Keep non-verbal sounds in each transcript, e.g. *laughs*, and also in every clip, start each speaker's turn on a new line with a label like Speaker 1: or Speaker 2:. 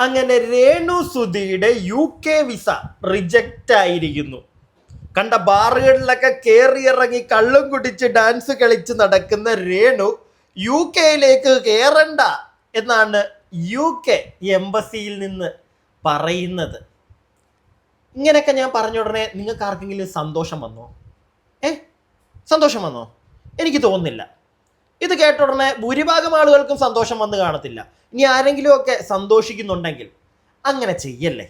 Speaker 1: അങ്ങനെ രേണു സുധിയുടെ U K visa reject ആയിരിക്കുന്നു. കണ്ട ബാറുകളിലൊക്കെ കയറി ഇറങ്ങി കള്ളും കുടിച്ച് ഡാൻസ് കളിച്ച് നടക്കുന്ന രേണു യു കെയിലേക്ക് കയറണ്ട എന്നാണ് യു കെ എംബസിയിൽ നിന്ന് പറയുന്നത്. ഇങ്ങനെയൊക്കെ ഞാൻ പറഞ്ഞ ഉടനെ നിങ്ങൾക്ക് ആർക്കെങ്കിലും സന്തോഷം വന്നോ? ഏ? സന്തോഷം വന്നോ? എനിക്ക് തോന്നുന്നില്ല. ഇത് കേട്ട ഉടനെ ഭൂരിഭാഗം ആളുകൾക്കും സന്തോഷം വന്ന് കാണത്തില്ല. ഇനി ആരെങ്കിലുമൊക്കെ സന്തോഷിക്കുന്നുണ്ടെങ്കിൽ അങ്ങനെ ചെയ്യല്ലേ?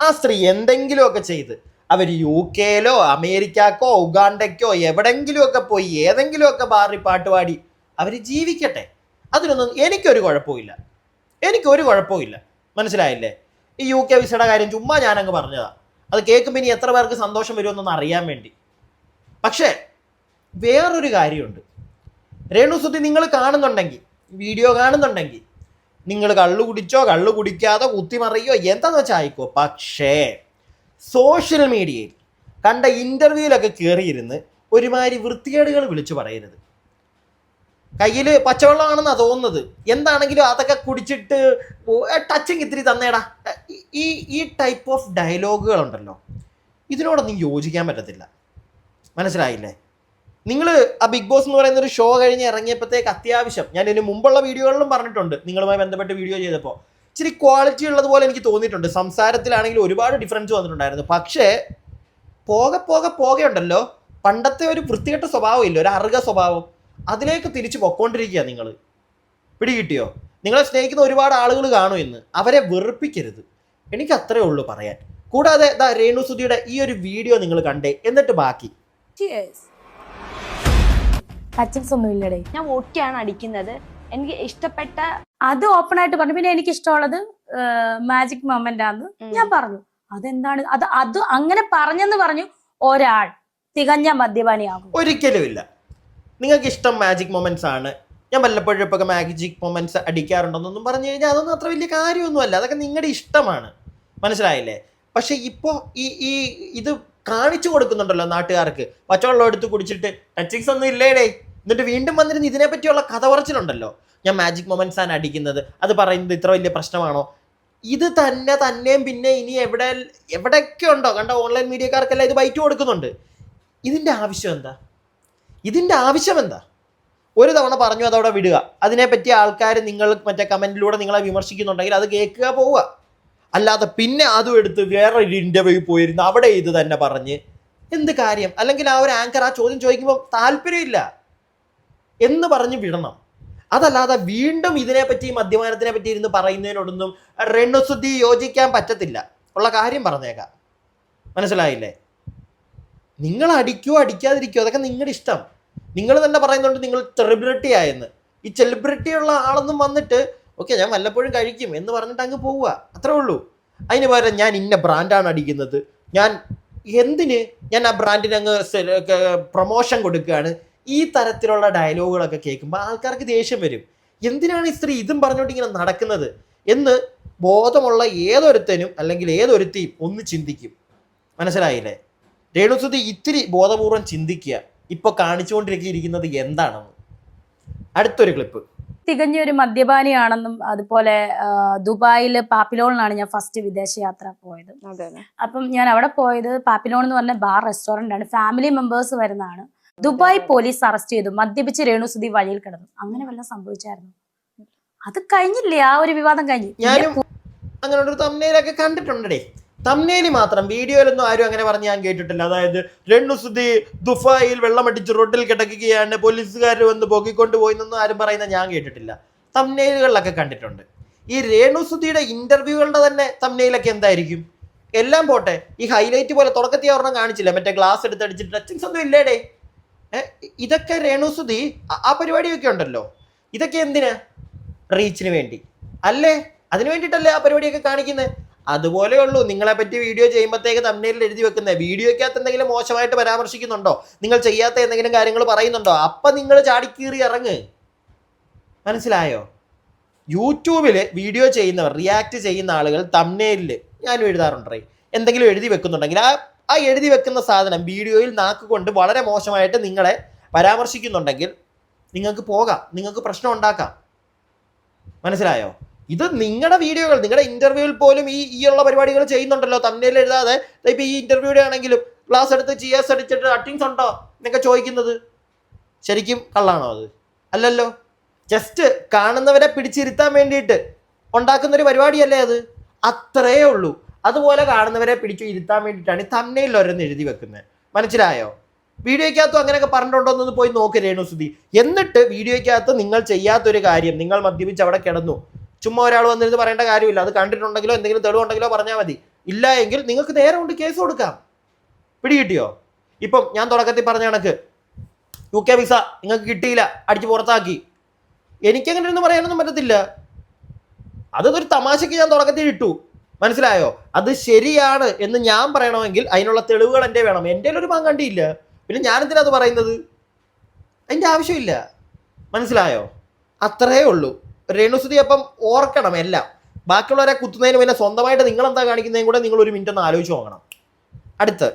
Speaker 1: ആ സ്ത്രീ എന്തെങ്കിലുമൊക്കെ ചെയ്ത് അവർ യു കെയിലോ അമേരിക്കക്കോ ഉഗാണ്ടയ്ക്കോ എവിടെങ്കിലുമൊക്കെ പോയി ഏതെങ്കിലുമൊക്കെ ബാറി പാട്ടുപാടി അവർ ജീവിക്കട്ടെ. അതിനൊന്നും എനിക്കൊരു കുഴപ്പമില്ല എനിക്കൊരു കുഴപ്പമില്ല മനസ്സിലായില്ലേ? ഈ യു കെ വിസയുടെ കാര്യം ചുമ്മാ ഞാനങ്ങ് പറഞ്ഞതാ. അത് കേൾക്കുമ്പോൾ ഇനി എത്ര പേർക്ക് സന്തോഷം വരുമെന്നൊന്ന് അറിയാൻ വേണ്ടി. പക്ഷേ വേറൊരു കാര്യമുണ്ട്. രേണു സുധി നിങ്ങൾ കാണുന്നുണ്ടെങ്കിൽ വീഡിയോ കാണുന്നുണ്ടെങ്കിൽ നിങ്ങൾ കള്ളു കുടിച്ചോ കള്ളു കുടിക്കാതെ കുത്തിമറിയോ എന്താന്ന് വെച്ചാൽ ആയിക്കോ? പക്ഷേ സോഷ്യൽ മീഡിയയിൽ കണ്ട ഇന്റർവ്യൂവിലൊക്കെ കയറിയിരുന്ന് ഒരുമാതിരി വൃത്തികേടുകൾ വിളിച്ചു പറയരുത്. കയ്യിൽ പച്ചവെള്ളമാണെന്നാണ് തോന്നുന്നത്. എന്താണെങ്കിലും അതൊക്കെ കുടിച്ചിട്ട് ടച്ചിങ് ഇത്തിരി തന്നേടാ. ഈ- ഈ ടൈപ്പ് ഓഫ് ഡയലോഗുകൾ ഉണ്ടല്ലോ ഇതിനോടൊന്നും യോജിക്കാൻ പറ്റത്തില്ല. മനസ്സിലായില്ലേ? നിങ്ങൾ ആ ബിഗ് ബോസ് എന്ന് പറയുന്ന ഒരു ഷോ കഴിഞ്ഞ് ഇറങ്ങിയപ്പോഴത്തേക്ക് അത്യാവശ്യം ഞാൻ ഇതിന് മുമ്പുള്ള വീഡിയോകളിലും പറഞ്ഞിട്ടുണ്ട് നിങ്ങളുമായി ബന്ധപ്പെട്ട് വീഡിയോ ചെയ്തപ്പോൾ ഇച്ചിരി ക്വാളിറ്റി ഉള്ളതുപോലെ എനിക്ക് തോന്നിയിട്ടുണ്ട്. സംസാരത്തിലാണെങ്കിൽ ഒരുപാട് ഡിഫറൻസ് വന്നിട്ടുണ്ടായിരുന്നു. പക്ഷേ പോകെ പോകെ പോകെയുണ്ടല്ലോ പണ്ടത്തെ ഒരു വൃത്തികെട്ട സ്വഭാവം ഇല്ല? ഒരു അറുക സ്വഭാവം. അതിലേക്ക് തിരിച്ചു പൊക്കോണ്ടിരിക്കുക നിങ്ങൾ പിടികിട്ടിയോ? നിങ്ങളെ സ്നേഹിക്കുന്ന ഒരുപാട് ആളുകൾ കാണും ഇന്ന്. അവരെ വെറുപ്പിക്കരുത്. എനിക്ക് അത്രേ ഉള്ളൂ പറയാൻ. കൂടാതെ ദാ രേണു സുധിയുടെ ഈ ഒരു വീഡിയോ നിങ്ങൾ കണ്ടേ. എന്നിട്ട് ബാക്കി.
Speaker 2: ടച്ചിങ്സ് ഒന്നും ഇല്ലടേ
Speaker 3: ഞാൻ ഒട്ടിയാണ് അടിക്കുന്നത്. എനിക്ക് ഇഷ്ടപ്പെട്ട
Speaker 2: അത് ഓപ്പൺ ആയിട്ട് പറഞ്ഞു. പിന്നെ എനിക്ക് ഇഷ്ടമുള്ളത് മാജിക് മൊമെന്റ് ആണ് ഞാൻ പറഞ്ഞു. അതെന്താണ്? അത് അത് അങ്ങനെ പറഞ്ഞെന്ന് പറഞ്ഞു ഒരാൾ. തികഞ്ഞ മദ്യപാനിയാകും.
Speaker 1: ഒരിക്കലും ഇല്ല നിങ്ങൾക്ക് ഇഷ്ടം മാജിക് മൊമെന്റ്സ് ആണ്. ഞാൻ വല്ലപ്പോഴും ഇപ്പൊ മാജിക് മൊമെന്റ്സ് അടിക്കാറുണ്ടെന്നൊന്നും പറഞ്ഞു കഴിഞ്ഞാൽ അതൊന്നും അത്ര വലിയ കാര്യമൊന്നുമല്ല. അതൊക്കെ നിങ്ങളുടെ ഇഷ്ടമാണ്. മനസ്സിലായില്ലേ? പക്ഷെ ഇപ്പോൾ ഈ ഈ ഇത് കാണിച്ചു കൊടുക്കുന്നുണ്ടല്ലോ നാട്ടുകാർക്ക്. പച്ചവെള്ളം എടുത്ത് കുടിച്ചിട്ട് ടച്ചിങ്സ് ഒന്നും ഇല്ലേടേ. എന്നിട്ട് വീണ്ടും വന്നിരുന്ന് ഇതിനെ പറ്റിയുള്ള കഥ പറച്ചിലുണ്ടല്ലോ. ഞാൻ മാജിക് മൊമെന്റ്സ് ആണ് അടിക്കുന്നത്. അത് പറയുന്നത് ഇത്ര വലിയ പ്രശ്നമാണോ? ഇത് തന്നെ തന്നെയും പിന്നെ ഇനി എവിടെ എവിടെയൊക്കെ ഉണ്ടോ? കണ്ട ഓൺലൈൻ മീഡിയക്കാർക്കെല്ലാം ഇത് ബൈറ്റ് കൊടുക്കുന്നുണ്ട്. ഇതിന്റെ ആവശ്യം എന്താ? ഇതിന്റെ ആവശ്യം എന്താ? ഒരു തവണ പറഞ്ഞു അതവിടെ വിടുക. അതിനെപ്പറ്റി ആൾക്കാർ നിങ്ങൾ മറ്റേ കമന്റിലൂടെ നിങ്ങളെ വിമർശിക്കുന്നുണ്ടെങ്കിൽ അത് കേൾക്കുക പോവുക. അല്ലാതെ പിന്നെ അതും എടുത്ത് വേറെ ഒരു ഇന്റർവ്യൂ പോയിരുന്നു. അവിടെ ഇത് തന്നെ പറഞ്ഞ്. എന്ത് കാര്യം? അല്ലെങ്കിൽ ആ ഒരു ആങ്കർ ആ ചോദ്യം ചോദിക്കുമ്പോൾ താല്പര്യമില്ല. എന്ന് പറഞ്ഞ് വിടണം. അതല്ലാതെ വീണ്ടും ഇതിനെപ്പറ്റി മദ്യപാനത്തിനെ പറ്റി ഇരുന്ന് പറയുന്നതിനോടൊന്നും റെണ്ണുസുദ്ധി യോജിക്കാൻ പറ്റത്തില്ല. ഉള്ള കാര്യം പറഞ്ഞേക്കാം. മനസ്സിലായില്ലേ? നിങ്ങൾ അടിക്കോ അടിക്കാതിരിക്കോ അതൊക്കെ നിങ്ങളുടെ ഇഷ്ടം. നിങ്ങൾ തന്നെ പറയുന്നുണ്ട് നിങ്ങൾ സെലിബ്രിറ്റി ആയെന്ന്. ഈ സെലിബ്രിറ്റി ഉള്ള ആളൊന്നും വന്നിട്ട് ഓക്കെ ഞാൻ വല്ലപ്പോഴും കഴിക്കും എന്ന് പറഞ്ഞിട്ട് അങ്ങ് പോവുക. അത്രേ ഉള്ളൂ. അതിന് പകരം ഞാൻ ഇന്ന ബ്രാൻഡാണ് അടിക്കുന്നത്. ഞാൻ എന്തിന് ഞാൻ ആ ബ്രാൻഡിന് അങ്ങ് പ്രൊമോഷൻ കൊടുക്കുകയാണ്? ഈ തരത്തിലുള്ള ഡയലോഗുകളൊക്കെ കേൾക്കുമ്പോൾ ആൾക്കാർക്ക് ദേഷ്യം വരും. എന്തിനാണ് ഈ സ്ത്രീ ഇതും പറഞ്ഞുകൊണ്ട് ഇങ്ങനെ നടക്കുന്നത്? എന്ന് ബോധമുള്ള ഏതൊരുത്തനും അല്ലെങ്കിൽ ഏതൊരുത്തിയും ഒന്ന് ചിന്തിക്കും. മനസ്സിലായില്ലേ? രേണുസുതി ഇത്തിരി ബോധപൂർവം ചിന്തിക്കുക. ഇപ്പൊ കാണിച്ചുകൊണ്ടിരിക്കുന്നത് എന്താണെന്ന്. അടുത്തൊരു ക്ലിപ്പ്.
Speaker 2: തികഞ്ഞ ഒരു മദ്യപാനിയാണെന്നും അതുപോലെ ദുബായിൽ ദുബായിൽ പാപ്പിലോണിലാണ് ഞാൻ ഫസ്റ്റ് വിദേശയാത്ര പോയത്. അപ്പം ഞാൻ അവിടെ പോയത് പാപ്പിലോൺ എന്ന് പറഞ്ഞ ബാർ റെസ്റ്റോറന്റ് ആണ്. ഫാമിലി മെമ്പേഴ്സ് വരുന്നതാണ്. ദുബായ് പോലീസ് അറസ്റ്റ് ചെയ്തു. മദ്യപിച്ച് രേണുസുതി വഴിയിൽ കിടന്നു. അങ്ങനെ വല്ലതും സംഭവിച്ചായിരുന്നു? അത് കഴിഞ്ഞില്ലേ? ആ ഒരു വിവാദം കഴിഞ്ഞു.
Speaker 1: ഞാനും അങ്ങനെ ഒരു തമ്മിലൊക്കെ കണ്ടിട്ടുണ്ടേ തമ്നയിൽ മാത്രം. വീഡിയോയിലൊന്നും ആരും അങ്ങനെ പറഞ്ഞ് ഞാൻ കേട്ടിട്ടില്ല. അതായത് രണ്ണുസുതി ദുഫായിൽ വെള്ളമടിച്ച് റോഡിൽ കിടക്കുകയാണ്. പോലീസുകാർ വന്ന് പൊക്കിക്കൊണ്ട് പോയി എന്നൊന്നും ആരും പറയുന്ന ഞാൻ കേട്ടിട്ടില്ല. തമ്മേലുകളിലൊക്കെ കണ്ടിട്ടുണ്ട്. ഈ രേണുസുതിയുടെ ഇന്റർവ്യൂകളുടെ തന്നെ തമ്നയിലൊക്കെ എന്തായിരിക്കും? എല്ലാം പോട്ടെ. ഈ ഹൈലൈറ്റ് പോലെ തുടക്കത്തിൽ ഒരെണ്ണം കാണിച്ചില്ല. മറ്റേ ഗ്ലാസ് എടുത്ത് അടിച്ചിട്ട് ടച്ചിങ്സ് ഒന്നും ഇല്ലേടേ ഇതൊക്കെ രേണുസുതി ആ പരിപാടിയൊക്കെ ഉണ്ടല്ലോ. ഇതൊക്കെ എന്തിനാ? റീച്ചിന് വേണ്ടി. അല്ലേ? അതിനു വേണ്ടിയിട്ടല്ലേ ആ പരിപാടിയൊക്കെ കാണിക്കുന്നത് അതുപോലെ ഉള്ളൂ. നിങ്ങളെ പറ്റി വീഡിയോ ചെയ്യുമ്പോഴത്തേക്ക് തമ്മിലിൽ എഴുതി വെക്കുന്നത് വീഡിയോയ്ക്കകത്ത് എന്തെങ്കിലും മോശമായിട്ട് പരാമർശിക്കുന്നുണ്ടോ? നിങ്ങൾ ചെയ്യാത്ത എന്തെങ്കിലും കാര്യങ്ങൾ പറയുന്നുണ്ടോ? അപ്പം നിങ്ങൾ ചാടിക്കീറി ഇറങ്ങ്. മനസ്സിലായോ? യൂട്യൂബിൽ വീഡിയോ ചെയ്യുന്നവർ റിയാക്ട് ചെയ്യുന്ന ആളുകൾ തമ്മിലിൽ ഞാനും എഴുതാറുണ്ടേ എന്തെങ്കിലും എഴുതി വെക്കുന്നുണ്ടെങ്കിൽ ആ ആ എഴുതി വെക്കുന്ന സാധനം വീഡിയോയിൽ നാക്ക് കൊണ്ട് വളരെ മോശമായിട്ട് നിങ്ങളെ പരാമർശിക്കുന്നുണ്ടെങ്കിൽ നിങ്ങൾക്ക് പോകാം. നിങ്ങൾക്ക് പ്രശ്നം ഉണ്ടാക്കാം. മനസ്സിലായോ? ഇത് നിങ്ങളുടെ വീഡിയോകൾ നിങ്ങളുടെ ഇന്റർവ്യൂവിൽ പോലും ഈ ഈ ഉള്ള പരിപാടികൾ ചെയ്യുന്നുണ്ടല്ലോ. തമ്മിൽ എഴുതാതെ ഇപ്പൊ ഈ ഇന്റർവ്യൂടെ ആണെങ്കിലും ക്ലാസ് എടുത്ത് ചിയേഴ്സ് അടിച്ചിട്ട് അട്ടിങ്സ് ഉണ്ടോ എന്നൊക്കെ ചോദിക്കുന്നത്? ശരിക്കും കള്ളാണോ അത്? അല്ലല്ലോ. ജസ്റ്റ് കാണുന്നവരെ പിടിച്ചിരുത്താൻ വേണ്ടിയിട്ട് ഉണ്ടാക്കുന്ന ഒരു പരിപാടിയല്ലേ അത്? അത്രേ ഉള്ളൂ. അതുപോലെ കാണുന്നവരെ പിടിച്ചു ഇരുത്താൻ വേണ്ടിയിട്ടാണ് ഈ തമ്മയിൽ ഓരോന്ന് എഴുതി വെക്കുന്നത് മനസ്സിലായോ? വീഡിയോയ്ക്കകത്തും അങ്ങനെയൊക്കെ പറഞ്ഞിട്ടുണ്ടോ എന്നൊന്ന് പോയി നോക്ക് രേണുസുതി. എന്നിട്ട് വീഡിയോയ്ക്കകത്ത് നിങ്ങൾ ചെയ്യാത്തൊരു കാര്യം നിങ്ങൾ മദ്യപിച്ച് അവിടെ കിടന്നു. ചുമ്മാ ഒരാൾ വന്നിരുന്ന് പറയേണ്ട കാര്യമില്ല. അത് കണ്ടിട്ടുണ്ടെങ്കിലോ എന്തെങ്കിലും തെളിവുണ്ടെങ്കിലോ പറഞ്ഞാൽ മതി. ഇല്ല എങ്കിൽ നിങ്ങൾക്ക് നേരെ കൊണ്ട് കേസ് കൊടുക്കാം. പിടികിട്ടിയോ? ഇപ്പം ഞാൻ തുടക്കത്തിൽ പറഞ്ഞ കണക്ക്. യു കെ വിസ നിങ്ങൾക്ക് കിട്ടിയില്ല. അടിച്ച് പുറത്താക്കി. എനിക്കങ്ങനെ ഒന്നും പറയാനൊന്നും പറ്റത്തില്ല. അതൊരു തമാശയ്ക്ക് ഞാൻ തുടക്കത്തിൽ ഇട്ടു. മനസ്സിലായോ? അത് ശരിയാണ് എന്ന് ഞാൻ പറയണമെങ്കിൽ അതിനുള്ള തെളിവുകൾ എന്റെ വേണം. എന്റെ ഒരു പങ്കണ്ടിയില്ല പിന്നെ ഞാൻ എന്തിനാ അത് പറയുന്നത്? അതിന്റെ ആവശ്യമില്ല. മനസ്സിലായോ? അത്രേ ഉള്ളൂ. രേണുസുതി അപ്പം ഓർക്കണം എല്ലാം. ബാക്കിയുള്ളവരെ കുത്തുന്നതിന് പിന്നെ സ്വന്തമായിട്ട് നിങ്ങൾ എന്താ കാണിക്കുന്നതും കൂടെ നിങ്ങൾ ഒരു മിനിറ്റ് ഒന്ന് ആലോചിച്ച് നോക്കണം. അടുത്ത്.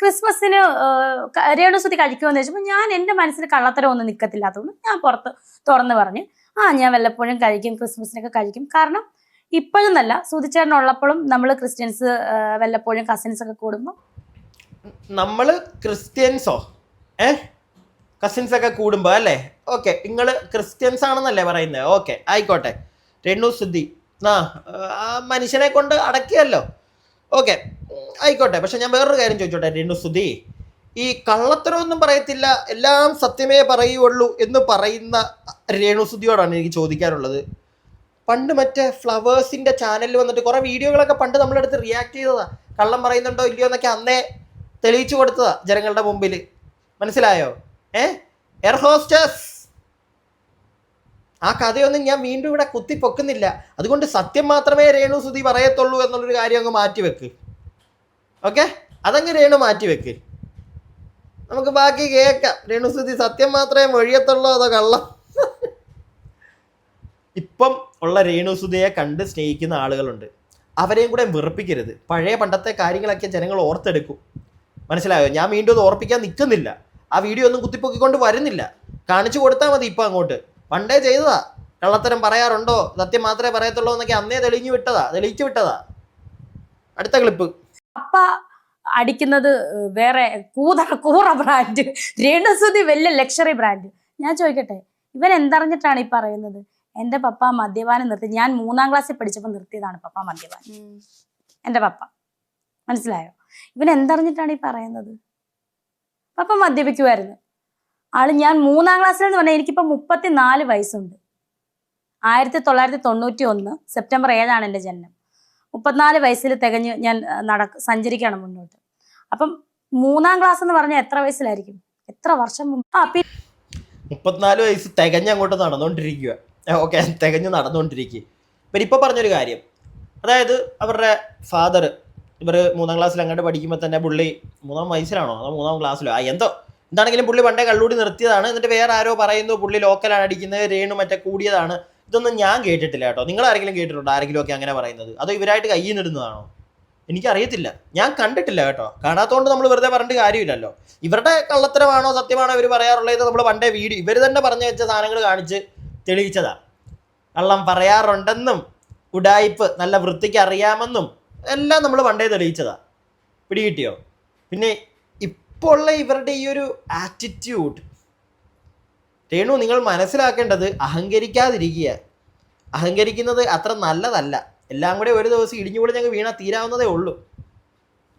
Speaker 2: ക്രിസ്മസിന് രേണുസുതി കഴിക്കുമെന്ന് ചോദിച്ചപ്പോൾ ഞാൻ എന്റെ മനസ്സിൽ കള്ളത്തരം ഒന്നും നിൽക്കത്തില്ലാത്തതുകൊണ്ട് ഞാൻ പുറത്ത് തുറന്ന് പറഞ്ഞു ആ ഞാൻ വല്ലപ്പോഴും കഴിക്കും ക്രിസ്മസിനൊക്കെ കഴിക്കും. കാരണം ഇപ്പോഴും സുതിച്ചേട്ടൻ ഉള്ളപ്പോഴും നമ്മൾ ക്രിസ്ത്യൻസ് വല്ലപ്പോഴും കസിൻസ് ഒക്കെ കൂടുമ്പോൾ
Speaker 1: നമ്മൾ ക്രിസ്ത്യൻസോ? ഏ? കസിൻസ് ഒക്കെ കൂടുമ്പോൾ അല്ലേ? ഓക്കെ നിങ്ങൾ ക്രിസ്ത്യൻസ് ആണെന്നല്ലേ പറയുന്നത് ഓക്കെ ആയിക്കോട്ടെ. രണ്ടു ശുദ്ധി ആ മനുഷ്യനെ കൊണ്ട് അടക്കിയല്ലോ. ഓക്കെ ആയിക്കോട്ടെ. പക്ഷെ ഞാൻ വേറൊരു കാര്യം ചോദിച്ചോട്ടെ രണ്ടു സ്തുതി ഈ കള്ളത്തരമൊന്നും പറയത്തില്ല. എല്ലാം സത്യമേ പറയുള്ളൂ എന്ന് പറയുന്ന രേണുസുതിയോടാണ് എനിക്ക് ചോദിക്കാനുള്ളത്. പണ്ട് മറ്റേ ഫ്ലവേഴ്സിന്റെ ചാനലിൽ വന്നിട്ട് കുറെ വീഡിയോകളൊക്കെ പണ്ട് നമ്മളെടുത്ത് റിയാക്ട് ചെയ്തതാ. കള്ളം പറയുന്നുണ്ടോ ഇല്ലയോ എന്നൊക്കെ അന്നേ തെളിയിച്ചു കൊടുത്തതാ ജനങ്ങളുടെ മുമ്പിൽ മനസ്സിലായോ? ഏ? Air hostess. ആ കഥയൊന്നും ഞാൻ വീണ്ടും ഇവിടെ കുത്തി പൊക്കുന്നില്ല അതുകൊണ്ട് സത്യം മാത്രമേ രേണു സുതി പറയത്തുള്ളൂ എന്നുള്ളൊരു കാര്യം അങ്ങ് മാറ്റി വെക്ക് ഓക്കെ? അതങ്ങ് രേണു മാറ്റി വെക്ക് നമുക്ക് ബാക്കി കേൾക്കാം. രേണു സുതി സത്യം മാത്രമേ മൊഴിയത്തുള്ളൂ അതോ കള്ളം? ഇപ്പം ഉള്ള രേണു രേണുസുതയെ കണ്ട് സ്നേഹിക്കുന്ന ആളുകളുണ്ട്. അവരെയും കൂടെ വെറുപ്പിക്കരുത്. പഴയ പണ്ടത്തെ കാര്യങ്ങളൊക്കെ ജനങ്ങൾ ഓർത്തെടുക്കും. മനസ്സിലായോ? ഞാൻ വീണ്ടും ഓർപ്പിക്കാൻ നിൽക്കുന്നില്ല. ആ വീഡിയോ ഒന്നും കുത്തിപ്പൊക്കിക്കൊണ്ട് വരുന്നില്ല. കാണിച്ചു കൊടുത്താൽ മതി ഇപ്പം അങ്ങോട്ട്. പണ്ടേ ചെയ്തതാ. കള്ളത്തരം പറയാറുണ്ടോ? സത്യം മാത്രമേ പറയത്തുള്ളൂ എന്നൊക്കെ അന്നേ തെളിഞ്ഞു വിട്ടതാ. തെളിയിച്ചു വിട്ടതാ. അടുത്ത ക്ലിപ്പ്
Speaker 2: അപ്പ അടിക്കുന്നത് വേറെ കൂത കൂറ ബ്രാൻഡ് രേണുസുതി വലിയ ലക്ഷറി ബ്രാൻഡ് ഞാൻ ചോദിക്കട്ടെ ഇവൻ എന്തറിഞ്ഞിട്ടാണ് ഈ പറയുന്നത്? എന്റെ പപ്പ മദ്യപാനം നിർത്തി. ഞാൻ മൂന്നാം ക്ലാസ്സിൽ പഠിച്ചപ്പോൾ നിർത്തിയതാണ് പപ്പ മദ്യപാനം. എന്റെ പപ്പ. മനസ്സിലായോ? ഇവൻ എന്തറിഞ്ഞിട്ടാണ് ഈ പറയുന്നത്? പപ്പ മദ്യപിക്കുമായിരുന്നു ആൾ ഞാൻ മൂന്നാം ക്ലാസ്സിൽ എന്ന് പറഞ്ഞാൽ എനിക്കിപ്പോ മുപ്പത്തിനാല് വയസ്സുണ്ട്. ആയിരത്തി തൊള്ളായിരത്തി തൊണ്ണൂറ്റി ഒന്ന് സെപ്റ്റംബർ ഏഴാണ് എന്റെ ജനനം. മുപ്പത്തിനാല് വയസ്സിൽ തികഞ്ഞ് ഞാൻ നട സഞ്ചരിക്കുകയാണ് മുന്നോട്ട്. അപ്പം മൂന്നാം ക്ലാസ് എന്ന് പറഞ്ഞാൽ എത്ര വയസ്സിലായിരിക്കും? എത്ര വർഷം മുമ്പ്? ആ പിന്നെ
Speaker 1: മുപ്പത്തിനാല് വയസ്സ് തികഞ്ഞ് അങ്ങോട്ട് നടന്നുകൊണ്ടിരിക്കുക ഓക്കെ തികഞ്ഞ് നടന്നുകൊണ്ടിരിക്കുക ഇവർ ഇപ്പോൾ പറഞ്ഞൊരു കാര്യം. അതായത് അവരുടെ ഫാദർ ഇവർ മൂന്നാം ക്ലാസ്സിൽ അങ്ങോട്ട് പഠിക്കുമ്പോൾ തന്നെ പുള്ളി മൂന്നാം വയസ്സിലാണോ? അതോ മൂന്നാം ക്ലാസ്സിലോ ആ എന്തോ? എന്താണെങ്കിലും പുള്ളി പണ്ടേ കള്ളൂടി നിർത്തിയതാണ്. എന്നിട്ട് വേറെ ആരോ പറയുന്നു പുള്ളി ലോക്കലാണ് അടിക്കുന്നത് രേണു മറ്റേ കൂടിയതാണ്. ഇതൊന്നും ഞാൻ കേട്ടിട്ടില്ല കേട്ടോ. നിങ്ങൾ ആരെങ്കിലും കേട്ടിട്ടുണ്ടോ? ആരെങ്കിലും ഒക്കെ അങ്ങനെ പറയുന്നത്? അതോ ഇവരായിട്ട് കയ്യിൽ നിന്നിടുന്നതാണോ എനിക്കറിയത്തില്ല. ഞാൻ കണ്ടിട്ടില്ല കേട്ടോ. കാണാത്തതുകൊണ്ട് നമ്മൾ വെറുതെ പറഞ്ഞിട്ട് കാര്യമില്ലല്ലോ. ഇവരുടെ കള്ളത്തരമാണോ സത്യമാണോ ഇവർ പറയാറുള്ളത് നമ്മൾ പണ്ടേ വീഡിയോ ഇവർ തന്നെ പറഞ്ഞു വെച്ച സാധനങ്ങൾ കാണിച്ച് തെളിയിച്ചതാ. കള്ളം പറയാറുണ്ടെന്നും ഉഡായിപ്പ് നല്ല വൃത്തിക്ക് അറിയാമെന്നും എല്ലാം നമ്മൾ പണ്ടേ തെളിയിച്ചതാ. പിടികിട്ടിയോ പിന്നെ ഇപ്പോൾ ഉള്ള ഇവരുടെ ഈ ഒരു ആറ്റിറ്റ്യൂഡ് രേണു നിങ്ങൾ മനസ്സിലാക്കേണ്ടത് അഹങ്കരിക്കാതിരിക്കുക. അഹങ്കരിക്കുന്നത് അത്ര നല്ലതല്ല. എല്ലാം കൂടെ ഒരു ദിവസം ഇടിഞ്ഞുകൂടി ഞങ്ങൾ വീണാൽ തീരാവുന്നതേ ഉള്ളൂ.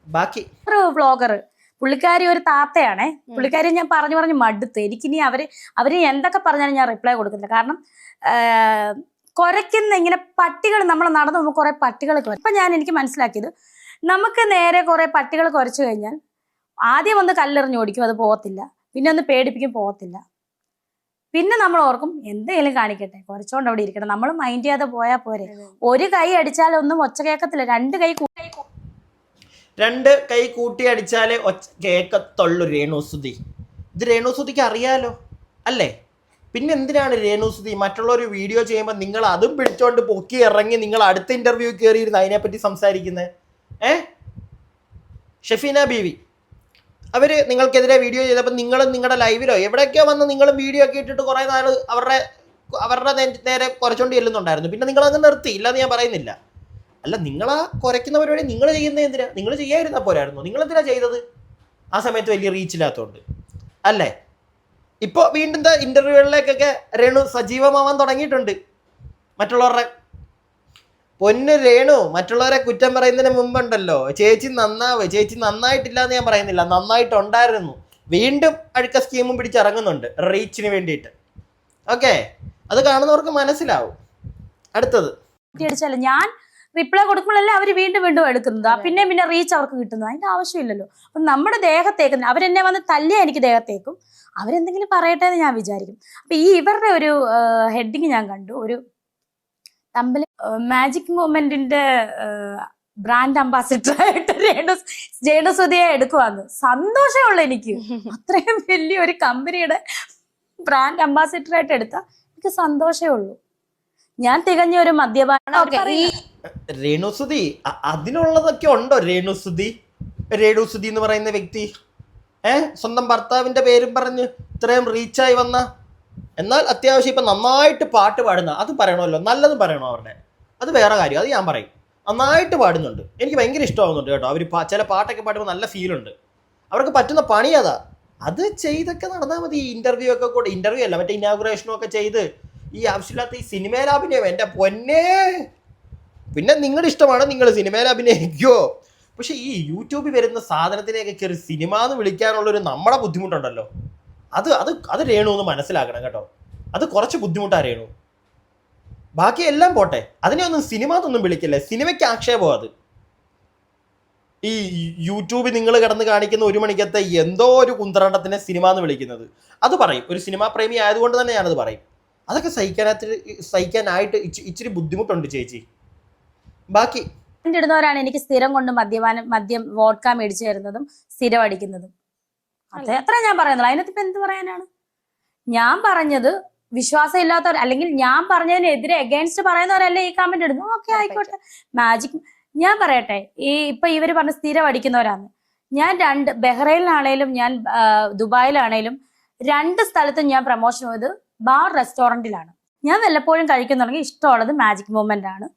Speaker 1: ബാക്കി.
Speaker 2: ഒരു വ്ളോഗർ പുള്ളിക്കാരി ഒരു താത്തയാണേ. പുള്ളിക്കാരി ഞാൻ പറഞ്ഞു പറഞ്ഞു മടുത്ത്. എനിക്കിനി അവർ അവർ എന്തൊക്കെ പറഞ്ഞാലും ഞാൻ റിപ്ലൈ കൊടുക്കുന്നില്ല. കാരണം കുരയ്ക്കുന്ന ഇങ്ങനെ പട്ടികൾ നമ്മൾ നടന്നു പോകുമ്പോൾ കുറെ പട്ടികൾ കുറയും. അപ്പൊ ഞാൻ എനിക്ക് മനസ്സിലാക്കിയത് നമുക്ക് നേരെ കുറെ പട്ടികൾ കുരച്ചു കഴിഞ്ഞാൽ ആദ്യം ഒന്ന് കല്ലെറിഞ്ഞ് ഓടിക്കും അത് പോകത്തില്ല. പിന്നെ ഒന്ന് പേടിപ്പിക്കും പോകത്തില്ല. പിന്നെ നമ്മൾ ഓർക്കും എന്തെങ്കിലും കാണിക്കട്ടെ കുറച്ചുകൊണ്ട് അവിടെ ഇരിക്കണം. നമ്മൾ മൈൻഡ് ചെയ്യാതെ പോയാൽ പോരെ. ഒരു കൈ അടിച്ചാൽ ഒന്നും ഒച്ച കേൾക്കത്തില്ല. രണ്ട് കൈ കൂട്ടി
Speaker 1: രണ്ട് കൈ കൂട്ടി അടിച്ചാലേ ഒച്ച കേക്കത്തുള്ളൂ രേണുസുതി. ഇത് രേണുസുതിക്ക് അറിയാലോ? അല്ലേ? പിന്നെ എന്തിനാണ് രേണുസുതി മറ്റുള്ളവർ വീഡിയോ ചെയ്യുമ്പോൾ നിങ്ങൾ അതും പിടിച്ചോണ്ട് പൊക്കി ഇറങ്ങി നിങ്ങൾ അടുത്ത ഇന്റർവ്യൂ കയറിയിരുന്ന് അതിനെപ്പറ്റി സംസാരിക്കുന്നത് ഏ? ഷെഫീന ബീവി അവർ നിങ്ങൾക്കെതിരെ വീഡിയോ ചെയ്തപ്പോൾ നിങ്ങളും നിങ്ങളുടെ ലൈവിലോ എവിടെയൊക്കെയോ വന്ന് നിങ്ങളും വീഡിയോ ഒക്കെ ഇട്ടിട്ട് കുറേ നാൾ അവരുടെ അവരുടെ നേരെ കുറച്ചുകൊണ്ട് ചെല്ലുന്നുണ്ടായിരുന്നു. പിന്നെ നിങ്ങളങ്ങ് നിർത്തി. ഇല്ലാന്ന് ഞാൻ പറയുന്നില്ല. അല്ല നിങ്ങളാ കുറയ്ക്കുന്ന പരിപാടി നിങ്ങൾ ചെയ്യുന്ന എന്തിനാ? നിങ്ങൾ ചെയ്യാതിരുന്ന പോരായിരുന്നു. നിങ്ങൾ എന്തിനാ ചെയ്തത്? ആ സമയത്ത് വലിയ റീച്ചില്ലാത്തതുകൊണ്ട് അല്ലേ? ഇപ്പോൾ വീണ്ടും ഇന്റർവ്യൂകളിലേക്കൊക്കെ രേണു സജീവമാവാൻ തുടങ്ങിയിട്ടുണ്ട്. മറ്റുള്ളവരുടെ പൊന്ന് രേണു മറ്റുള്ളവരെ കുറ്റം പറയുന്നതിന് മുമ്പുണ്ടല്ലോ. ചേച്ചി നന്നാവ് ചേച്ചി നന്നായിട്ടില്ല എന്ന് ഞാൻ പറയുന്നില്ല. നന്നായിട്ടുണ്ടായിരുന്നു. വീണ്ടും അഴുക്ക സ്കീമും പിടിച്ചിറങ്ങുന്നുണ്ട് റീച്ചിന് വേണ്ടിയിട്ട്. ഓക്കെ അത് കാണുന്നവർക്ക് മനസ്സിലാവും. അടുത്തത്.
Speaker 2: ഞാൻ റിപ്ലൈ കൊടുക്കുമ്പോഴല്ലേ അവർ വീണ്ടും വീണ്ടും എടുക്കുന്നത്. പിന്നെ പിന്നെ റീച്ച് അവർക്ക് കിട്ടുന്നത്. അതിന്റെ ആവശ്യമില്ലല്ലോ. അപ്പൊ നമ്മുടെ ദേഹത്തേക്ക് അവരെന്നെ വന്ന് തല്ലിയ എനിക്ക് ദേഹത്തേക്കും. അവരെന്തെങ്കിലും പറയട്ടെ എന്ന് ഞാൻ വിചാരിക്കും. അപ്പൊ ഈ ഇവരുടെ ഒരു ഹെഡിങ് ഞാൻ കണ്ടു. ഒരു തമ്പലി മാജിക് മൂമെന്റിന്റെ ബ്രാൻഡ് അംബാസിഡർ ആയിട്ട് രേണു രേണുസുതിയെ എടുക്കുവാന്ന്. സന്തോഷമുള്ള എനിക്ക്. അത്രയും വലിയ ഒരു കമ്പനിയുടെ ബ്രാൻഡ് അംബാസിഡർ ആയിട്ട് എടുത്ത എനിക്ക് സന്തോഷമേ ഉള്ളൂ. ഞാൻ തികഞ്ഞ ഒരു മദ്യപാന
Speaker 3: ഈ
Speaker 1: രേണുസുതി അതിനുള്ളതൊക്കെ ഉണ്ടോ രേണുസുതി? രേണുസുതി എന്ന് പറയുന്ന വ്യക്തി. ഏ? സ്വന്തം ഭർത്താവിന്റെ പേരും പറഞ്ഞ് ഇത്രയും റീച്ചായി വന്ന. എന്നാൽ അത്യാവശ്യം ഇപ്പൊ നന്നായിട്ട് പാട്ട് പാടുന്ന അത് പറയണമല്ലോ നല്ലതും പറയണോ അവരുടെ? അത് വേറെ കാര്യം അത് ഞാൻ പറയും. നന്നായിട്ട് പാടുന്നുണ്ട്. എനിക്ക് ഭയങ്കര ഇഷ്ടമാകുന്നുണ്ട് കേട്ടോ. അവർ ചില പാട്ടൊക്കെ പാടുമ്പോൾ നല്ല ഫീലുണ്ട് അവർക്ക് പറ്റുന്ന പണി അതാ. അത് ചെയ്തൊക്കെ നടന്നാൽ മതി. ഈ ഇന്റർവ്യൂ ഒക്കെ കൂടെ ഇന്റർവ്യൂ അല്ല മറ്റേ ഇനാഗുറേഷനും ഒക്കെ ചെയ്ത് ഈ ആവശ്യമില്ലാത്ത ഈ സിനിമയിൽ അഭിനയം. എന്റെ പൊന്നേ. പിന്നെ നിങ്ങളുടെ ഇഷ്ടമാണ്? നിങ്ങൾ സിനിമയിൽ അഭിനയിക്കോ. പക്ഷേ ഈ യൂട്യൂബിൽ വരുന്ന സാധനത്തിനെയൊക്കെ കയറി സിനിമ എന്ന് വിളിക്കാനുള്ളൊരു നമ്മുടെ ബുദ്ധിമുട്ടുണ്ടല്ലോ. അത് അത് അത് രേണു മനസ്സിലാക്കണം കേട്ടോ. അത് കുറച്ച് ബുദ്ധിമുട്ടാ രേണു. ബാക്കി എല്ലാം പോട്ടെ. അതിനെ ഒന്നും സിനിമ എന്നൊന്നും വിളിക്കില്ല. സിനിമയ്ക്ക് ആക്ഷേപം അത്. ഈ യൂട്യൂബിൽ നിങ്ങൾ കിടന്ന് കാണിക്കുന്ന ഒരു മണിക്കത്തെ എന്തോ ഒരു കുന്തറണ്ടത്തിനെ സിനിമ എന്ന് വിളിക്കുന്നത്. അത് പറയും. ഒരു സിനിമാ പ്രേമി ആയതുകൊണ്ട് തന്നെ ഞാനത് പറയും. അതൊക്കെ സഹിക്കാനായിട്ട് സഹിക്കാനായിട്ട് ഇച്ചി- ഇച്ചിരി ബുദ്ധിമുട്ടുണ്ട് ചേച്ചി. ബാക്കി
Speaker 2: ഇടുന്നവരാണ് എനിക്ക് സ്ഥിരം കൊണ്ട് മദ്യപാനം മദ്യം വോഡ്ക മേടിച്ചു തരുന്നതും സ്ഥിരം അടിക്കുന്നതും. അത് എത്ര ഞാൻ പറയുന്നത് അതിനകത്ത് ഇപ്പൊ എന്ത് പറയാനാണ്? ഞാൻ പറഞ്ഞത് വിശ്വാസം ഇല്ലാത്തവർ അല്ലെങ്കിൽ ഞാൻ പറഞ്ഞതിനെതിരെ അഗേൻസ്റ്റ് പറയുന്നവരല്ലേ ഈ കമന്റ് ഇടുന്നു ഓക്കെ ആയിക്കോട്ടെ. മാജിക് ഞാൻ പറയട്ടെ ഈ ഇപ്പൊ ഇവർ പറഞ്ഞ സ്ഥിരം അടിക്കുന്നവരാണ്. ഞാൻ രണ്ട് ബഹ്റൈനിലാണേലും ഞാൻ ദുബായിലാണേലും രണ്ട് സ്ഥലത്തും ഞാൻ പ്രമോഷൻ പോയത് ബാർ റെസ്റ്റോറന്റിലാണ് ഞാൻ വല്ലപ്പോഴും കഴിക്കുന്നുണ്ടെങ്കിൽ ഇഷ്ടമുള്ളത് മാജിക് മൂമെന്റ് ആണ്.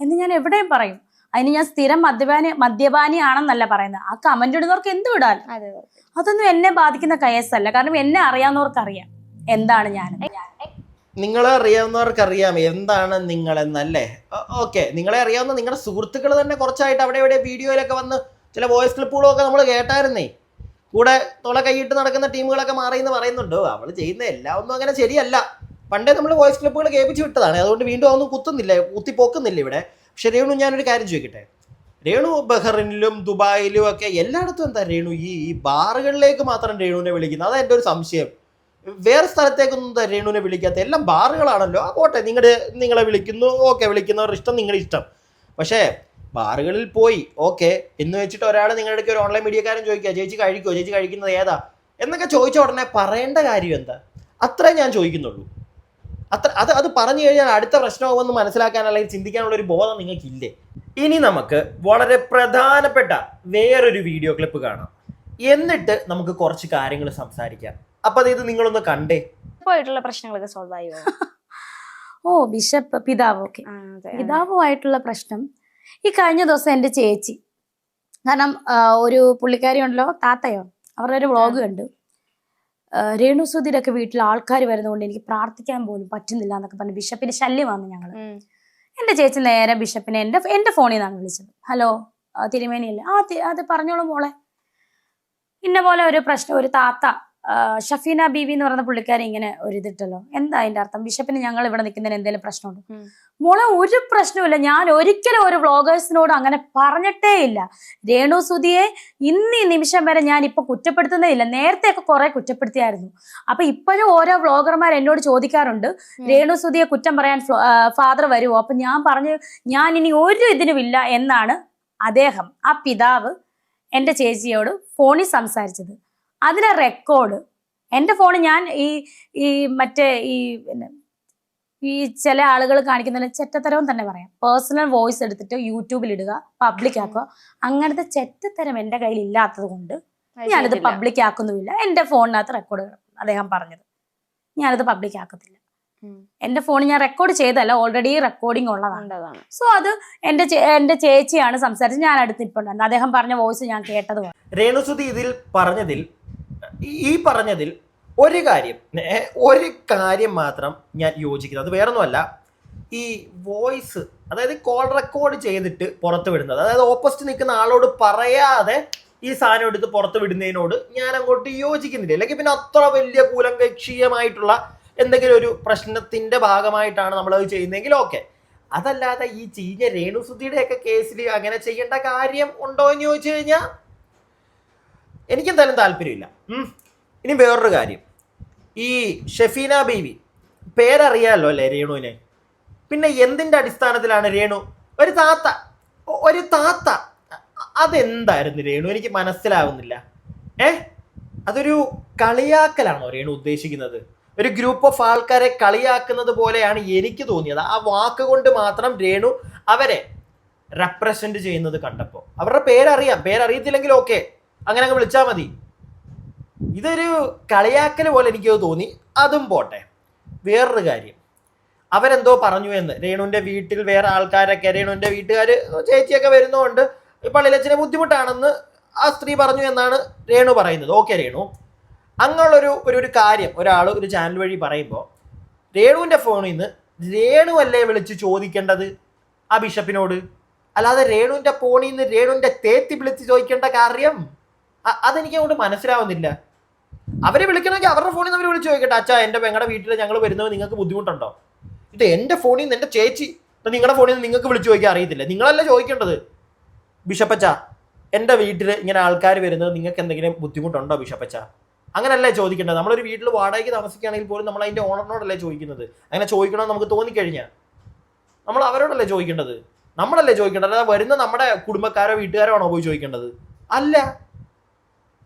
Speaker 2: എന്ന് ഞാൻ എവിടെയും പറയും. അതിന് ഞാൻ സ്ഥിരം മദ്യപാനി മദ്യപാനി ആണെന്നല്ല പറയുന്നത്. ആ കമന്റ് ഇടുന്നവർക്ക് എന്ത് വിടാൻ?
Speaker 3: അതെ
Speaker 2: അതൊന്നും എന്നെ ബാധിക്കുന്ന കേസല്ല കാരണം എന്നെ അറിയാവുന്നവർക്ക് അറിയാം എന്താണ് ഞാൻ?
Speaker 1: നിങ്ങളെ അറിയാവുന്നവർക്ക് അറിയാം എന്താണ് നിങ്ങളെന്നല്ലേ? ഓക്കെ. നിങ്ങളെ അറിയാവുന്ന നിങ്ങളുടെ സുഹൃത്തുക്കൾ തന്നെ കുറച്ചായിട്ട് അവിടെ ഇവിടെ വീഡിയോയിലൊക്കെ വന്ന് ചില വോയിസ് ക്ലിപ്പുകളൊക്കെ നമ്മൾ കേട്ടായിരുന്നേ. കൂടെ തുള കൈയിട്ട് നടക്കുന്ന ടീമുകളൊക്കെ മാറി എന്ന് പറയുന്നുണ്ടോ. അവൾ ചെയ്യുന്ന എല്ലാം ഒന്നും അങ്ങനെ ശരിയല്ല. പണ്ടേ നമ്മൾ വോയിസ് ക്ലിപ്പുകൾ കേൾപ്പിച്ച് വിട്ടതാണ്. അതുകൊണ്ട് വീണ്ടും അതൊന്നും കുത്തുന്നില്ല കുത്തി പോക്കുന്നില്ല ഇവിടെ. പക്ഷെ രേണു ഞാനൊരു കാര്യം ചോദിക്കട്ടെ? രേണു ബഹ്റിനിലും ദുബായിലും ഒക്കെ എല്ലായിടത്തും എന്താ രേണു? ഈ ഈ ബാറുകളിലേക്ക് മാത്രം രേണുവിനെ വിളിക്കുന്നത്? അതാ എന്റെ ഒരു സംശയം. വേറെ സ്ഥലത്തേക്കൊന്നും എന്താ രേണുവിനെ വിളിക്കാത്ത? എല്ലാം ബാറുകളാണല്ലോ. ആ പോട്ടെ. നിങ്ങളുടെ നിങ്ങളെ വിളിക്കുന്നു. ഓക്കെ വിളിക്കുന്നവരുടെ ഇഷ്ടം നിങ്ങളുടെ ഇഷ്ടം. പക്ഷേ ബാറുകളിൽ പോയി ഓക്കെ എന്ന് വെച്ചിട്ട് ഒരാൾ നിങ്ങളുടെ ഒരു ഓൺലൈൻ മീഡിയക്കാരൻ ചോദിക്കുക ചേച്ചി കഴിക്കുമോ ചേച്ചി കഴിക്കുന്നത് ഏതാ? എന്നൊക്കെ ചോദിച്ച ഉടനെ പറയേണ്ട കാര്യം എന്താ? അത്രേ ഞാൻ ചോദിക്കുന്നുള്ളൂ. അത്ര അത് അത് പറഞ്ഞു കഴിഞ്ഞാൽ അടുത്ത പ്രശ്നമാകുമെന്ന് മനസ്സിലാക്കാൻ അല്ലെങ്കിൽ ചിന്തിക്കാനുള്ള ഒരു ബോധം നിങ്ങൾക്കില്ലേ? ഇനി നമുക്ക് വളരെ പ്രധാനപ്പെട്ട വേറൊരു വീഡിയോ ക്ലിപ്പ് കാണാം. എന്നിട്ട് നമുക്ക് കുറച്ച് കാര്യങ്ങൾ സംസാരിക്കാം. അപ്പൊ അത് ഇത് നിങ്ങളൊന്ന് കണ്ടേ.
Speaker 3: പോയിട്ടുള്ള പ്രശ്നങ്ങളൊക്കെ സോൾവ് ആയി? *laughs*
Speaker 2: ഓ ബിഷപ്പ് പിതാവ് ഓക്കെ പിതാവുമായിട്ടുള്ള പ്രശ്നം ഈ കഴിഞ്ഞ ദിവസം എന്റെ ചേച്ചി കാരണം ഒരു പുള്ളിക്കാരി ഉണ്ടല്ലോ താത്തയോ അവരുടെ ഒരു വ്ളോഗ് കണ്ടു. രേണു സുധീരൊക്കെ ഒക്കെ വീട്ടിൽ ആൾക്കാർ വരുന്നതുകൊണ്ട് എനിക്ക് പ്രാർത്ഥിക്കാൻ പോലും പറ്റുന്നില്ല എന്നൊക്കെ പറഞ്ഞ് ബിഷപ്പിന്റെ വന്നു ഞങ്ങൾ
Speaker 3: എന്റെ
Speaker 2: എന്റെ ചേച്ചി നേരെ ബിഷപ്പിനെ എന്റെ എന്റെ ഫോണിൽ നിന്നാണ് വിളിച്ചത്. ഹലോ തിരുമേനിയല്ലേ? ആ അത് പറഞ്ഞോളൂ മോളെ. ഇന്ന പോലെ ഒരു പ്രശ്നം ഒരു താത്ത ഷഫീന ബീവി എന്ന് പറയുന്ന പുള്ളിക്കാരി ഇങ്ങനെ ഒരു ഇതിട്ടല്ലോ. എന്താ അതിന്റെ അർത്ഥം? ബിഷപ്പിന് ഞങ്ങൾ ഇവിടെ നിൽക്കുന്നതിന് എന്തെങ്കിലും പ്രശ്നമുണ്ട്. മോളെ ഒരു പ്രശ്നമില്ല ഞാൻ ഒരിക്കലും ഒരു വ്ളോഗേഴ്സിനോട് അങ്ങനെ പറഞ്ഞിട്ടേ ഇല്ല. രേണു സുധിയെ ഇന്ന് ഈ നിമിഷം വരെ ഞാൻ ഇപ്പൊ കുറ്റപ്പെടുത്തുന്നേ ഇല്ല. നേരത്തെ ഒക്കെ കുറെ കുറ്റപ്പെടുത്തിയായിരുന്നു. അപ്പൊ ഇപ്പോഴും ഓരോ വ്ളോഗർമാർ എന്നോട് ചോദിക്കാറുണ്ട് രേണു സുധിയെ കുറ്റം പറയാൻ ഫാദർ വരുമോ അപ്പൊ ഞാൻ പറഞ്ഞു ഞാൻ ഇനി ഒരു ഇതിനുമില്ല എന്നാണ് അദ്ദേഹം ആ പിതാവ് എന്റെ ചേച്ചിയോട് ഫോണിൽ സംസാരിച്ചത്. അതിലെ റെക്കോർഡ് എന്റെ ഫോണിൽ ഞാൻ ഈ ഈ മറ്റേ ഈ പിന്നെ ഈ ചില ആളുകൾ കാണിക്കുന്ന ചെറ്റത്തരവും തന്നെ പറയാം. പേഴ്സണൽ വോയിസ് എടുത്തിട്ട് യൂട്യൂബിൽ ഇടുക പബ്ലിക് ആക്കുക. അങ്ങനത്തെ ചെറ്റത്തരം എന്റെ കയ്യിൽ ഇല്ലാത്തത് കൊണ്ട്
Speaker 3: അത്
Speaker 2: ഞാനത്. പബ്ലിക് ആക്കുന്നുമില്ല. എന്റെ ഫോണിനകത്ത് റെക്കോർഡ് അദ്ദേഹം പറഞ്ഞത്. ഞാനത് പബ്ലിക് ആക്കത്തില്ല. എന്റെ ഫോണിൽ ഞാൻ റെക്കോർഡ് ചെയ്തല്ല ഓൾറെഡി റെക്കോർഡിംഗ് ഉള്ളതാണ്. സോ അത് എന്റെ എന്റെ എന്റെ ചേച്ചിയാണ് സംസാരിച്ചത്. ഞാൻ അടുത്ത് ഇരിപ്പുണ്ടായിരുന്നു അദ്ദേഹം പറഞ്ഞ വോയിസ് ഞാൻ കേട്ടതുമാണ്.
Speaker 1: രേണുസുതി ഇതിൽ പറഞ്ഞതിൽ ഈ പറഞ്ഞതിൽ ഒരു കാര്യം ഒരു കാര്യം മാത്രം ഞാൻ യോജിക്കുന്നത് അത് വേറൊന്നുമല്ല ഈ വോയിസ് അതായത് കോൾ റെക്കോർഡ് ചെയ്തിട്ട് പുറത്ത് വിടുന്നത് അതായത് ഓപ്പോസിറ്റ് നിൽക്കുന്ന ആളോട് പറയാതെ ഈ സാധനം എടുത്ത് പുറത്ത് വിടുന്നതിനോട് ഞാൻ അങ്ങോട്ട് യോജിക്കുന്നില്ല. അല്ലെങ്കിൽ പിന്നെ അത്ര വലിയ കൂലങ്കക്ഷീയമായിട്ടുള്ള എന്തെങ്കിലും ഒരു പ്രശ്നത്തിന്റെ ഭാഗമായിട്ടാണ് നമ്മൾ അത് ചെയ്യുന്നതെങ്കിൽ ഓക്കെ. അതല്ലാതെ ഈ ചീഞ്ഞ രേണുസുദ്ധിയുടെ ഒക്കെ കേസിൽ അങ്ങനെ ചെയ്യേണ്ട കാര്യം ഉണ്ടോ എന്ന് ചോദിച്ചു കഴിഞ്ഞാൽ എനിക്കെന്തായാലും താല്പര്യമില്ല. ഇനി വേറൊരു കാര്യം. ഈ ഷെഫീന ബേബി പേരറിയാലോ അല്ലേ രേണുവിനെ? പിന്നെ എന്തിന്റെ അടിസ്ഥാനത്തിലാണ് രേണു? ഒരു താത്ത ഒരു താത്ത. അതെന്തായിരുന്നു രേണു? എനിക്ക് മനസ്സിലാവുന്നില്ല. ഏ? അതൊരു കളിയാക്കലാണോ രേണു ഉദ്ദേശിക്കുന്നത്? ഒരു ഗ്രൂപ്പ് ഓഫ് ആൾക്കാരെ കളിയാക്കുന്നത് പോലെയാണ് എനിക്ക് തോന്നിയത്. ആ വാക്ക് കൊണ്ട് മാത്രം രേണു അവരെ റെപ്രസെന്റ് ചെയ്യുന്നത് കണ്ടപ്പോൾ. അവരുടെ പേരറിയാം. പേരറിയത്തില്ലെങ്കിൽ ഓക്കെ അങ്ങനെ അങ്ങ് വിളിച്ചാൽ മതി. ഇതൊരു കളിയാക്കൽ പോലെ എനിക്ക് തോന്നി. അതും പോട്ടെ. വേറൊരു കാര്യം. അവരെന്തോ പറഞ്ഞു എന്ന്. രേണുവിന്റെ വീട്ടിൽ വേറെ ആൾക്കാരൊക്കെ രേണുവിന്റെ വീട്ടുകാർ ചേച്ചിയൊക്കെ വരുന്നതുകൊണ്ട് പള്ളിയിലച്ഛന് ബുദ്ധിമുട്ടാണെന്ന് ആ സ്ത്രീ പറഞ്ഞു എന്നാണ് രേണു പറയുന്നത്. ഓക്കെ രേണു. അങ്ങനെയുള്ളൊരു ഒരു ഒരു കാര്യം ഒരാൾ ഒരു ചാനൽ വഴി പറയുമ്പോൾ രേണുവിന്റെ ഫോണിൽ നിന്ന് രേണു അല്ലേ വിളിച്ച് ചോദിക്കേണ്ടത് ആ ബിഷപ്പിനോട്? അല്ലാതെ രേണുവിന്റെ ഫോണിൽ നിന്ന് രേണുവിന്റെ തേത്തി വിളിച്ച് ചോദിക്കേണ്ട കാര്യം? അതെനിക്ക് അങ്ങോട്ട് മനസ്സിലാവുന്നില്ല. അവരെ വിളിക്കണമെങ്കിൽ അവരുടെ ഫോണിൽ നിന്ന് അവർ വിളിച്ചു ചോദിക്കട്ടെ. അച്ഛാ എന്റെ പെങ്ങളുടെ വീട്ടിൽ ഞങ്ങൾ വരുന്നത് നിങ്ങൾക്ക് ബുദ്ധിമുട്ടുണ്ടോ? ഇത് എന്റെ ഫോണിൽ നിന്ന് എന്റെ ചേച്ചി നിങ്ങളുടെ ഫോണിൽ നിന്ന് നിങ്ങൾക്ക് വിളിച്ച് ചോദിക്കാൻ അറിയത്തില്ല. നിങ്ങളല്ല ചോദിക്കേണ്ടത്? ബിഷപ്പച്ച എന്റെ വീട്ടിൽ ഇങ്ങനെ ആൾക്കാർ വരുന്നത് നിങ്ങൾക്ക് എന്തെങ്കിലും ബുദ്ധിമുട്ടുണ്ടോ ബിഷപ്പച്ച? അങ്ങനല്ലേ ചോദിക്കേണ്ടത്. നമ്മളൊരു വീട്ടിൽ വാടകയ്ക്ക് താമസിക്കുകയാണെങ്കിൽ പോലും നമ്മൾ അതിന്റെ ഓണറിനോടല്ലേ ചോദിക്കുന്നത്? അങ്ങനെ ചോദിക്കണമെന്ന് നമുക്ക് തോന്നിക്കഴിഞ്ഞാൽ നമ്മൾ അവരോടല്ലേ ചോദിക്കേണ്ടത്? നമ്മളല്ലേ ചോദിക്കേണ്ടത്? അല്ലാതെ വരുന്ന നമ്മുടെ കുടുംബക്കാരോ വീട്ടുകാരോ ആണോ പോയി ചോദിക്കേണ്ടത്? അല്ല.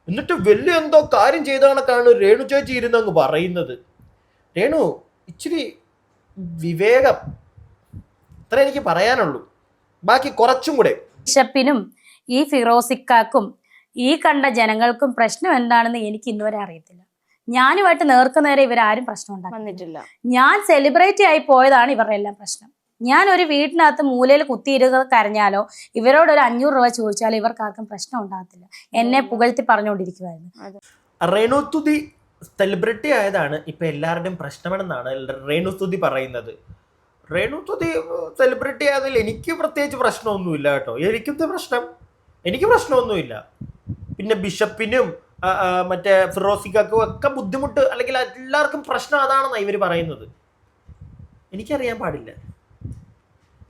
Speaker 1: എന്നിട്ട് വലിയ എന്തോ കാര്യം ചെയ്ത കണക്കാണ് രേണു ചേച്ചി ഇരുന്നങ്ങ് പറയുന്നത്. രേണു ഇച്ചിരി വിവേകം. ഇത്ര എനിക്ക് പറയാനുള്ളൂ. ബാക്കി കുറച്ചും കൂടെ.
Speaker 2: ബിഷപ്പിനും ഈ ഫിറോസിക്കാക്കും ഈ കണ്ട ജനങ്ങൾക്കും പ്രശ്നം എന്താണെന്ന് എനിക്ക് ഇന്നുവരെ അറിയത്തില്ല. ഞാനുമായിട്ട് നേർക്കുനേരെ ഇവരാരും പ്രശ്നം ഉണ്ടാക്കി
Speaker 3: വന്നിട്ടില്ല.
Speaker 2: ഞാൻ സെലിബ്രിറ്റി ആയി പോയതാണ് ഇവരുടെ എല്ലാം പ്രശ്നം. ഞാൻ ഒരു വീട്ടിനകത്ത് മൂലയിൽ കുത്തിയിരുക കരഞ്ഞാലോ ഇവരോട് ഒരു അഞ്ഞൂറ് രൂപ ചോദിച്ചാലോ ഇവർക്കാർക്കും പ്രശ്നം ഉണ്ടാകത്തില്ല. എന്നെ പുകഴ്ത്തി പറഞ്ഞുകൊണ്ടിരിക്കുമായിരുന്നു
Speaker 1: റേണുത്തുതി സെലിബ്രിറ്റി ആയതാണ് ഇപ്പൊ എല്ലാവരുടെയും പ്രശ്നമെന്നാണ് റേണുസ്തുതി പറയുന്നത്. റേണുസ്തുതി സെലിബ്രിറ്റി ആയതിൽ എനിക്ക് പ്രത്യേകിച്ച് പ്രശ്നമൊന്നുമില്ല കേട്ടോ. എനിക്കത്തെ പ്രശ്നം? എനിക്ക് പ്രശ്നമൊന്നുമില്ല. പിന്നെ ബിഷപ്പിനും മറ്റേ ഫിറോസിക്കും ഒക്കെ ബുദ്ധിമുട്ട് അല്ലെങ്കിൽ എല്ലാവർക്കും പ്രശ്നം അതാണെന്നാണ് ഇവർ പറയുന്നത്. എനിക്കറിയാൻ പാടില്ല.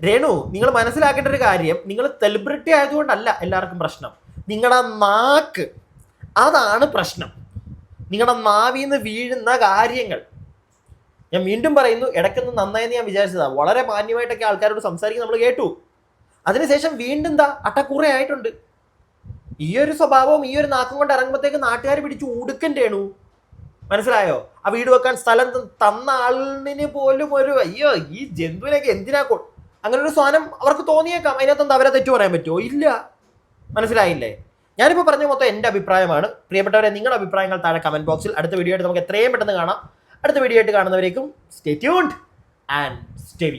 Speaker 1: രേണു നിങ്ങൾ മനസ്സിലാക്കേണ്ട ഒരു കാര്യം. നിങ്ങൾ സെലിബ്രിറ്റി ആയതുകൊണ്ടല്ല എല്ലാവർക്കും പ്രശ്നം. നിങ്ങളുടെ നാക്ക് അതാണ് പ്രശ്നം. നിങ്ങളുടെ നാവിൽ നിന്ന് വീഴുന്ന കാര്യങ്ങൾ. ഞാൻ വീണ്ടും പറയുന്നു ഇടയ്ക്കൊന്ന് നന്നായെന്ന് ഞാൻ വിചാരിച്ചതാണ് വളരെ മാന്യമായിട്ടൊക്കെ ആൾക്കാരോട് സംസാരിക്കും നമ്മൾ കേട്ടു. അതിനുശേഷം വീണ്ടും എന്താ അട്ടക്കുറ ആയിട്ടുണ്ട്. ഈ ഒരു സ്വഭാവവും ഈ ഒരു നാക്കും കൊണ്ട് ഇറങ്ങുമ്പോഴത്തേക്ക് നാട്ടുകാർ പിടിച്ച് ഉടുക്കന്റെണു മനസ്സിലായോ? ആ വീട് വെക്കാൻ സ്ഥലം തന്ന ആളിന് പോലും ഒരു അയ്യോ ഈ ജന്തുവിനൊക്കെ എന്തിനാ അങ്ങനെ ഒരു സാധനം അവർക്ക് തോന്നിയേക്കാം. അതിനകത്ത് അവരെ തെറ്റു പറയാൻ പറ്റുമോ ഇല്ല. മനസ്സിലായില്ലേ? ഞാനിപ്പോൾ പറഞ്ഞ മൊത്തം എന്റെ അഭിപ്രായമാണ്. പ്രിയപ്പെട്ടവരെ നിങ്ങളുടെ അഭിപ്രായങ്ങൾ താഴെ കമന്റ് ബോക്സിൽ അടുത്ത വീഡിയോ ആയിട്ട് നമുക്ക് എത്രയും പെട്ടെന്ന് കാണാം. അടുത്ത വീഡിയോ ആയിട്ട് കാണുന്നവരേക്കും സ്റ്റേ ട്യൂൺഡ് ആൻഡ് സ്റ്റേ